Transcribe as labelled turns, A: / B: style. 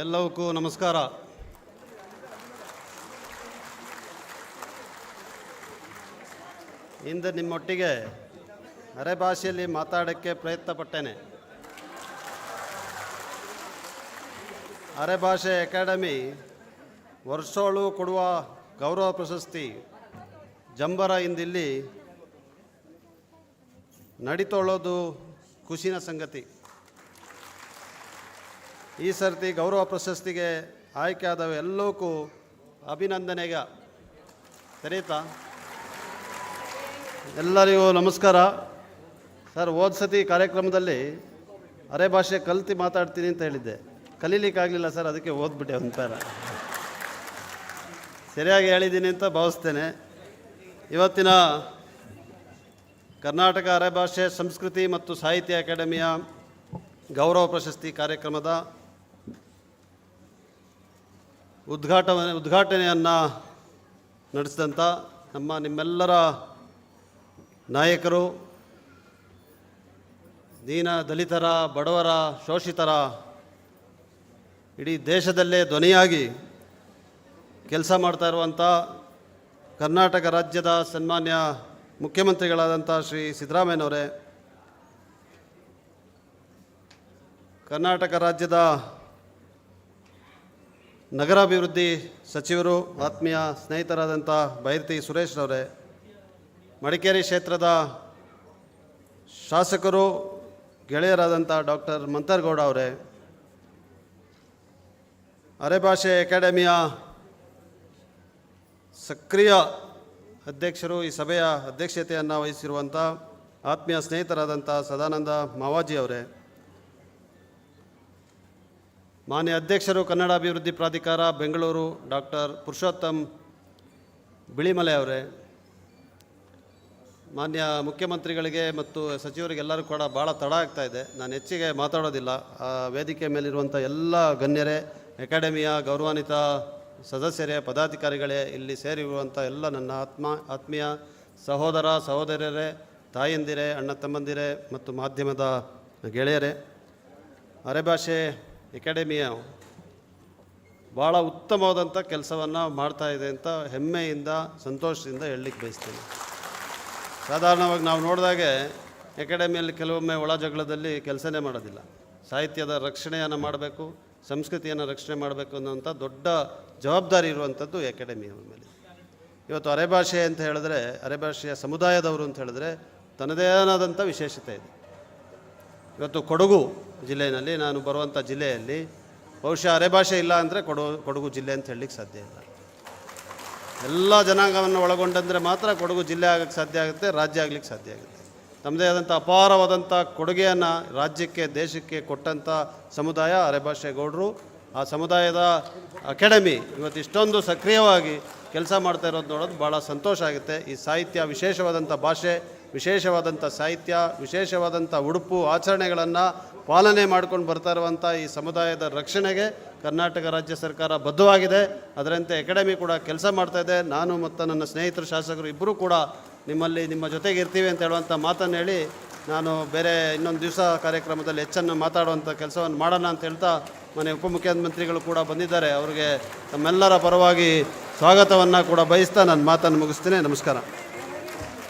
A: ಎಲ್ಲವಕ್ಕೂ ನಮಸ್ಕಾರ. ಇಂದು ನಿಮ್ಮೊಟ್ಟಿಗೆ ಅರೆ ಭಾಷೆಯಲ್ಲಿ ಮಾತಾಡೋಕ್ಕೆ ಪ್ರಯತ್ನ ಪಟ್ಟೇನೆ ಅರೆ ಭಾಷೆ ಅಕಾಡೆಮಿ ವರ್ಷೋಳು ಕೊಡುವ ಗೌರವ ಪ್ರಶಸ್ತಿ ಜಂಬರ ಇಂದಿಲ್ಲಿ ನಡಿತೊಳ್ಳೋದು ಖುಷಿನ ಸಂಗತಿ. ಈ ಸರ್ತಿ ಗೌರವ ಪ್ರಶಸ್ತಿಗೆ ಆಯ್ಕೆಯಾದವು ಎಲ್ಲಕ್ಕೂ ಅಭಿನಂದನೆಗ. ಸರಿತಾ? ಎಲ್ಲರಿಗೂ ನಮಸ್ಕಾರ. ಸರ್, ಹೋದ ಸತಿ ಕಾರ್ಯಕ್ರಮದಲ್ಲಿ ಅರೆ ಭಾಷೆ ಕಲ್ತು ಮಾತಾಡ್ತೀನಿ ಅಂತ ಹೇಳಿದ್ದೆ. ಕಲೀಲಿಕ್ಕಾಗಲಿಲ್ಲ ಸರ್, ಅದಕ್ಕೆ ಓದ್ಬಿಟ್ಟೆ ಒಂಥರ. ಸರಿಯಾಗಿ ಹೇಳಿದ್ದೀನಿ ಅಂತ ಭಾವಿಸ್ತೇನೆ. ಇವತ್ತಿನ ಕರ್ನಾಟಕ ಅರೆ ಭಾಷೆ ಸಂಸ್ಕೃತಿ ಮತ್ತು ಸಾಹಿತ್ಯ ಅಕಾಡೆಮಿಯ ಗೌರವ ಪ್ರಶಸ್ತಿ ಕಾರ್ಯಕ್ರಮದ ಉದ್ಘಾಟನೆ ಉದ್ಘಾಟನೆಯನ್ನು ನಡೆಸಿದಂಥ ನಮ್ಮ ನಿಮ್ಮೆಲ್ಲರ ನಾಯಕರು, ದೀನ ದಲಿತರ, ಬಡವರ, ಶೋಷಿತರ, ಇಡೀ ದೇಶದಲ್ಲೇ ಧ್ವನಿಯಾಗಿ ಕೆಲಸ ಮಾಡ್ತಾ ಇರುವಂಥ ಕರ್ನಾಟಕ ರಾಜ್ಯದ ಸನ್ಮಾನ್ಯ ಮುಖ್ಯಮಂತ್ರಿಗಳಾದಂಥ ಶ್ರೀ ಸಿದ್ದರಾಮಯ್ಯನವರೇ, ಕರ್ನಾಟಕ ರಾಜ್ಯದ ನಗರಾಭಿವೃದ್ಧಿ ಸಚಿವರು, ಆತ್ಮೀಯ ಸ್ನೇಹಿತರಾದಂಥ ಬೈರತಿ ಸುರೇಶ್ರವರೇ ಮಡಿಕೇರಿ ಕ್ಷೇತ್ರದ ಶಾಸಕರು ಗೆಳೆಯರಾದಂಥ ಡಾಕ್ಟರ್ ಮಂತರ್ಗೌಡ ಅವರೇ, ಅರೆಭಾಷೆ ಅಕಾಡೆಮಿಯ ಸಕ್ರಿಯ ಅಧ್ಯಕ್ಷರು, ಈ ಸಭೆಯ ಅಧ್ಯಕ್ಷತೆಯನ್ನು ವಹಿಸಿರುವಂಥ ಆತ್ಮೀಯ ಸ್ನೇಹಿತರಾದಂಥ ಸದಾನಂದ ಮಾವಾಜಿ ಅವರೇ ಮಾನ್ಯ ಅಧ್ಯಕ್ಷರು ಕನ್ನಡ ಅಭಿವೃದ್ಧಿ ಪ್ರಾಧಿಕಾರ, ಬೆಂಗಳೂರು ಡಾಕ್ಟರ್ ಪುರುಷೋತ್ತಮ್ ಬಿಳಿಮಲೆ ಅವರೇ, ಮಾನ್ಯ ಮುಖ್ಯಮಂತ್ರಿಗಳಿಗೆ ಮತ್ತು ಸಚಿವರಿಗೆಲ್ಲರೂ ಕೂಡ ಭಾಳ ತಡ ಆಗ್ತಾ ಇದೆ. ನಾನು ಹೆಚ್ಚಿಗೆ ಮಾತಾಡೋದಿಲ್ಲ. ಆ ವೇದಿಕೆ ಮೇಲಿರುವಂಥ ಎಲ್ಲ ಗಣ್ಯರೇ, ಅಕಾಡೆಮಿಯ ಗೌರವಾನ್ವಿತ ಸದಸ್ಯರೇ, ಪದಾಧಿಕಾರಿಗಳೇ, ಇಲ್ಲಿ ಸೇರಿರುವಂಥ ಎಲ್ಲ ನನ್ನ ಆತ್ಮ, ಆತ್ಮೀಯ ಸಹೋದರ ಸಹೋದರರೇ ತಾಯಂದಿರೇ, ಅಣ್ಣ ತಮ್ಮಂದಿರೇ ಮತ್ತು ಮಾಧ್ಯಮದ ಗೆಳೆಯರೇ ಅರೆಭಾಷೆ ಅಕಾಡೆಮಿಯ ಭಾಳ ಉತ್ತಮವಾದಂಥ ಕೆಲಸವನ್ನು ಮಾಡ್ತಾ ಇದೆ ಅಂತ ಹೆಮ್ಮೆಯಿಂದ, ಸಂತೋಷದಿಂದ ಹೇಳಲಿಕ್ಕೆ ಬಯಸ್ತೀನಿ. ಸಾಧಾರಣವಾಗಿ ನಾವು ನೋಡಿದಾಗೆ ಎಕಾಡೆಮಿಯಲ್ಲಿ ಕೆಲವೊಮ್ಮೆ ಒಳ ಜಗಳದಲ್ಲಿ ಕೆಲಸನೇ ಮಾಡೋದಿಲ್ಲ. ಸಾಹಿತ್ಯದ ರಕ್ಷಣೆಯನ್ನು ಮಾಡಬೇಕು, ಸಂಸ್ಕೃತಿಯನ್ನು ರಕ್ಷಣೆ ಮಾಡಬೇಕು ಅನ್ನೋಂಥ ದೊಡ್ಡ ಜವಾಬ್ದಾರಿ ಇರುವಂಥದ್ದು ಎಕಾಡೆಮಿಯ ಮೇಲೆ. ಇವತ್ತು ಅರೆಭಾಷೆ ಅಂತ ಹೇಳಿದ್ರೆ ಅರೆಭಾಷೆಯ ಸಮುದಾಯದವರು ಅಂತ ಹೇಳಿದ್ರೆ ತನ್ನದೇ ಆದಂಥ ವಿಶೇಷತೆ ಇದೆ. ಇವತ್ತು ಕೊಡಗು ಜಿಲ್ಲೆಯಲ್ಲಿ ನಾನು ಬರುವಂಥ ಜಿಲ್ಲೆಯಲ್ಲಿ ಬಹುಶಃ ಅರೆಭಾಷೆ ಇಲ್ಲ ಅಂದರೆ ಕೊಡಗು ಕೊಡಗು ಜಿಲ್ಲೆ ಅಂತ ಹೇಳಲಿಕ್ಕೆ ಸಾಧ್ಯ ಇಲ್ಲ. ಎಲ್ಲ ಜನಾಂಗವನ್ನು ಒಳಗೊಂಡಂದರೆ ಮಾತ್ರ ಕೊಡಗು ಜಿಲ್ಲೆ ಆಗಕ್ಕೆ ಸಾಧ್ಯ ಆಗುತ್ತೆ, ರಾಜ್ಯ ಆಗಲಿಕ್ಕೆ ಸಾಧ್ಯ ಆಗುತ್ತೆ. ತಮ್ಮದೇ ಆದಂಥ ಅಪಾರವಾದಂಥ ಕೊಡುಗೆಯನ್ನು ರಾಜ್ಯಕ್ಕೆ, ದೇಶಕ್ಕೆ ಕೊಟ್ಟಂಥ ಸಮುದಾಯ ಅರೆಭಾಷೆ ಗೌಡರು. ಆ ಸಮುದಾಯದ ಅಕಾಡೆಮಿ ಇವತ್ತು ಇಷ್ಟೊಂದು ಸಕ್ರಿಯವಾಗಿ ಕೆಲಸ ಮಾಡ್ತಾ ಇರೋದು ನೋಡೋದು ಭಾಳ ಸಂತೋಷ ಆಗುತ್ತೆ. ಈ ಸಾಹಿತ್ಯ ವಿಶೇಷವಾದಂಥ ಭಾಷೆ ವಿಶೇಷವಾದಂಥ ಸಾಹಿತ್ಯ, ವಿಶೇಷವಾದಂಥ ಉಡುಪು ಆಚರಣೆಗಳನ್ನು ಪಾಲನೆ ಮಾಡ್ಕೊಂಡು ಬರ್ತಾ ಇರುವಂಥ ಈ ಸಮುದಾಯದ ರಕ್ಷಣೆಗೆ ಕರ್ನಾಟಕ ರಾಜ್ಯ ಸರ್ಕಾರ ಬದ್ಧವಾಗಿದೆ. ಅದರಂತೆ ಅಕಾಡೆಮಿ ಕೂಡ ಕೆಲಸ ಮಾಡ್ತಾ ಇದೆ. ನಾನು ಮತ್ತು ನನ್ನ ಸ್ನೇಹಿತರು, ಶಾಸಕರು ಇಬ್ಬರೂ ಕೂಡ ನಿಮ್ಮಲ್ಲಿ ನಿಮ್ಮ ಜೊತೆಗೆ ಇರ್ತೀವಿ ಅಂತ ಹೇಳುವಂಥ ಮಾತನ್ನು ಹೇಳಿ ನಾನು ಬೇರೆ ಇನ್ನೊಂದು ದಿವಸ ಕಾರ್ಯಕ್ರಮದಲ್ಲಿ ಹೆಚ್ಚನ್ನು ಮಾತಾಡುವಂಥ ಕೆಲಸವನ್ನು ಮಾಡೋಣ ಅಂತ ಹೇಳ್ತಾ ಮನೆ ಉಪಮುಖ್ಯಮಂತ್ರಿಗಳು ಕೂಡ ಬಂದಿದ್ದಾರೆ. ಅವರಿಗೆ ತಮ್ಮೆಲ್ಲರ ಪರವಾಗಿ ಸ್ವಾಗತವನ್ನು ಕೂಡ ಬಯಸ್ತಾ ನಾನು ಮಾತನ್ನು ಮುಗಿಸ್ತೀನಿ. ನಮಸ್ಕಾರ.